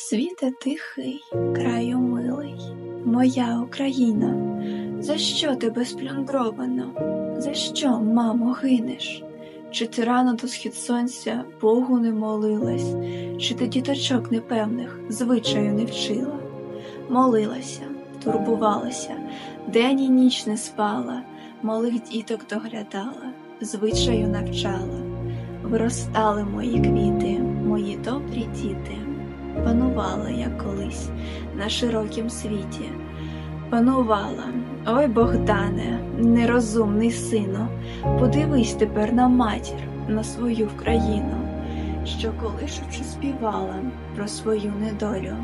Світе тихий, краю милий, моя Україна, за що тебе сплюндровано? За що, мамо, гинеш? Чи ти рано до схід сонця Богу не молилась, чи ти діточок непевних звичаю не вчила? Молилася, турбувалася, день і ніч не спала, малих діток доглядала, звичаю навчала. Виростали мої квіти, мої добрі діти, панувала я колись на широкім світі, панувала, ой Богдане, нерозумний сину, подивись тепер на матір, на свою вкраїну, що колишучи співала про свою недолю,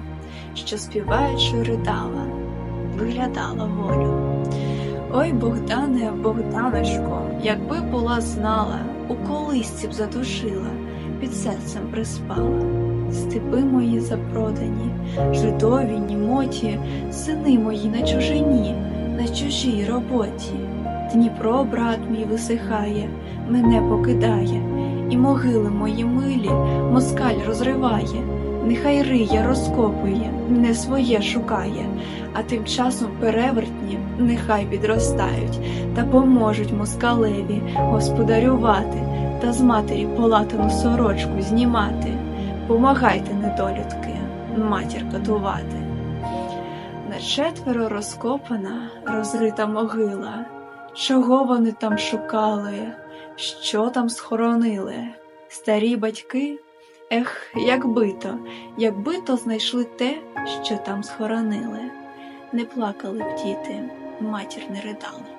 що співаючи ридала, виглядала волю. Ой, Богдане, Богданочко, якби була знала, у колисці б задушила, під серцем приспала. Степи мої запродані, жидові, німоті, сини мої на чужині, на чужій роботі. Дніпро, брат мій, висихає, мене покидає, і могили мої милі москаль розриває, нехай риє, розкопує, не своє шукає, а тим часом перевертні нехай підростають та поможуть москалеві господарювати та з матері полатану сорочку знімати. Помагайте, недолюдки, матір катувати. На четверо розкопана, розрита могила. Чого вони там шукали, що там схоронили? Старі батьки? Ех, якби то, якби то знайшли те, що там схоронили. Не плакали б діти, матір не ридала.